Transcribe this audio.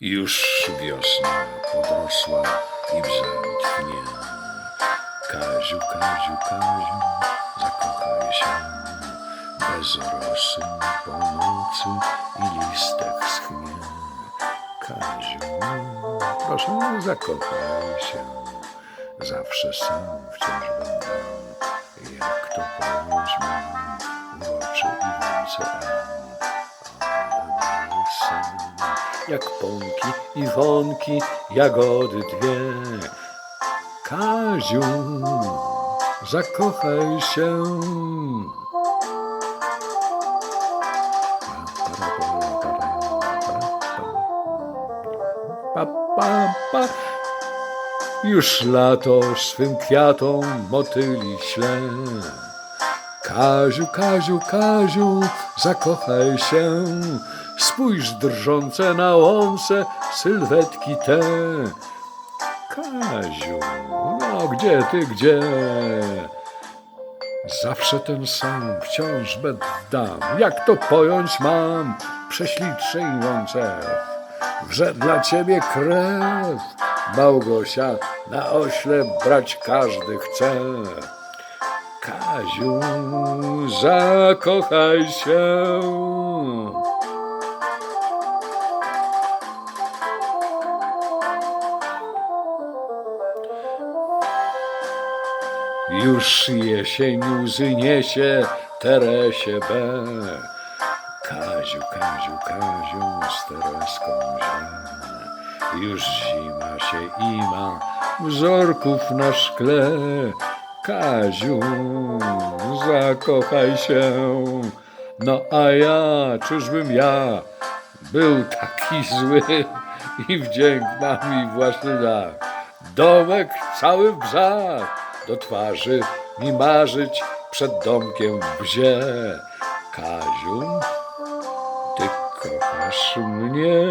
Już wiosna podrosła i brzeg tchnie. Kaziu, Kaziu, Kaziu, zakochaj się. Bez rosy po nocy i listek schnie. Kaziu, proszę zakochaj się. Zawsze sam wciąż będę, jak to ponoć mam, uroczy i ręce Jak pąki i wonki, jagody dwie. Kaziu, zakochaj się. Pa, pa, pa. Już lato swym kwiatom motyli śle. Kaziu, Kaziu, Kaziu, zakochaj się. Spójrz drżące na łące sylwetki te. Kaziu, no gdzie ty, gdzie? Zawsze ten sam, wciąż beddam. Jak to pojąć mam? Prześliczej łące. Wrze dla ciebie krew. Małgosia, na ośle brać każdy chce. Kaziu, zakochaj się. Już jesień łzy niesie Teresie B. Kaziu, Kaziu, Kaziu, z Tereską źle. Już zima się ima, wzorków na szkle. Kaziu, zakochaj się. No a ja, czyżbym ja był taki zły i wdzięk mi właśnie tak. Domek cały w brzach, do twarzy mi marzyć przed domkiem w bzie. Kaziu, ty kochasz mnie.